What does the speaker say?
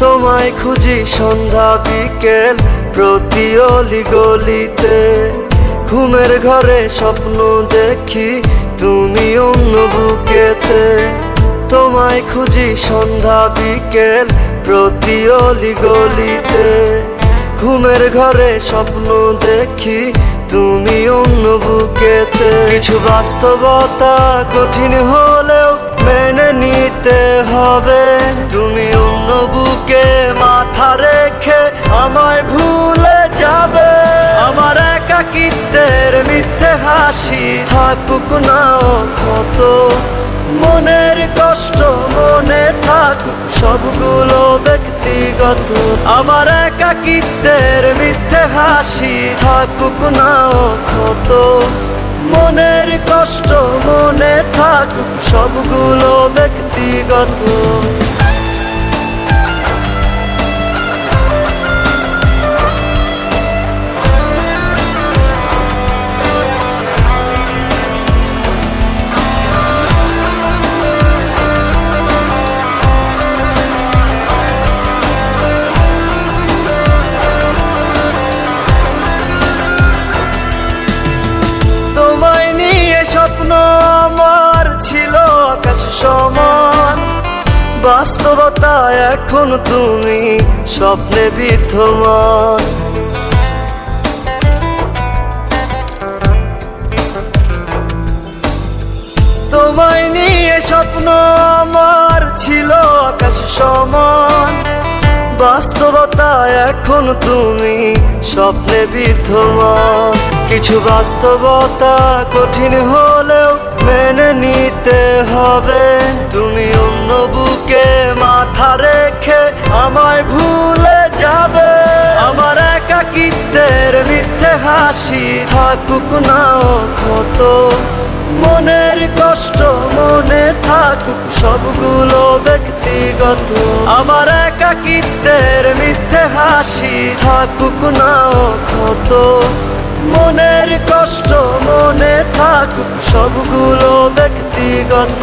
তোমায় খুঁজি সন্ধ্যা বিকেল, প্রতি অলি গলিতে। ঘুমের ঘরে স্বপ্ন দেখি তুমি অন্য বুকেতে। তোমায় খুঁজি সন্ধ্যা বিকেল, প্রতি অলি গলিতে। ঘুমের ঘরে স্বপ্ন দেখি তুমি অন্য বুকেতে। কিছু বাস্তবতা কঠিন হলেও মেনে নিতে হবে। হাসি থাকুক নাও ক্ষত। মনের কষ্ট মনে থাকুক সবগুলো ব্যক্তিগত। আমার একাকিত্বের মিথ্যে হাসি, থাকুক নাও ক্ষত। মনের কষ্ট মনে থাকুক সবগুলো ব্যক্তিগত। বাস্তবতা এখন তুমি স্বপ্নে বিদ্যমান। তোমায় নিয়ে স্বপ্ন আমার ছিল আকাশ সমান। বাস্তবতা এখন তুমি স্বপ্নে বিদ্যমান। কিছু বাস্তবতা কঠিন হলেও মেনে নিতে হবে। তুমি অন্য একাকিত্বের মিথ্যে হাসি থাকুক নাও ক্ষত। মনের কষ্ট মনে থাকুক, সবগুলো ব্যক্তিগত। আমার একাকিত্বের মিথ্যে হাসি থাকুক নাও ক্ষত। মনের কষ্ট মনে থাকুক, সবগুলো ব্যক্তিগত।